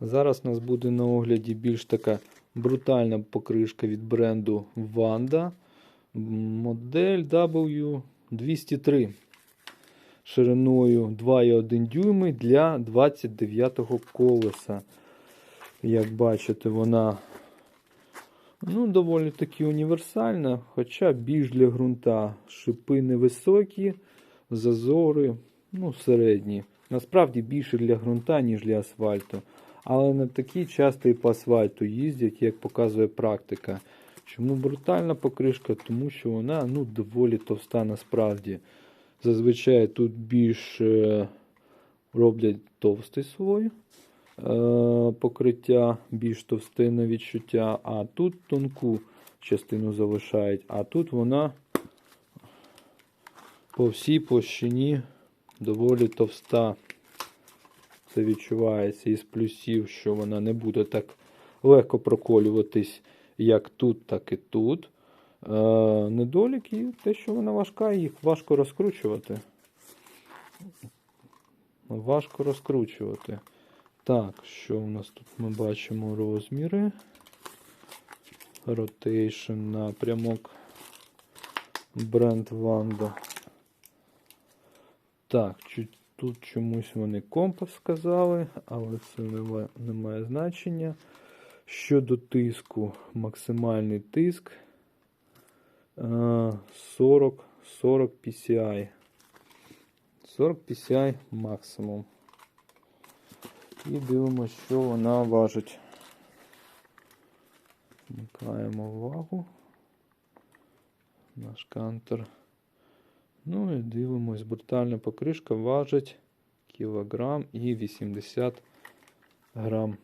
Зараз у нас буде на огляді більш така брутальна покришка від бренду Wanda. Модель W203 шириною 2,1 дюйми для 29-го колеса. Як бачите, вона ну, доволі таки універсальна, хоча більш для ґрунта. Шипи невисокі, зазори ну, середні. Насправді більше для ґрунта, ніж для асфальту. Але не такі часто по асфальту їздять, як показує практика. Чому брутальна покришка? Тому що вона ну, доволі товста насправді. Зазвичай тут більш е, роблять товстий слой е, покриття, більш товсте на відчуття, а тут тонку частину залишають, а тут вона по всій площині доволі товста. Це відчувається із плюсів, що вона не буде так легко проколюватись як тут, так і тут. Е, недолік і те, що вона важка, їх важко розкручувати. Важко розкручувати. Так, що у нас тут ми бачимо розміри. Rotation напрямок. Бренд Ванда. Так, чуть, тут чомусь вони компас сказали, але це не не має значення. Щодо тиску, максимальний тиск е, 40, 40 PCI. 40 PCI максимум. І дивимося, що вона важить. Вмикаємо вагу. Наш кантер. Ну і дивимось, брутальна покришка важить кілограм і 80 грам.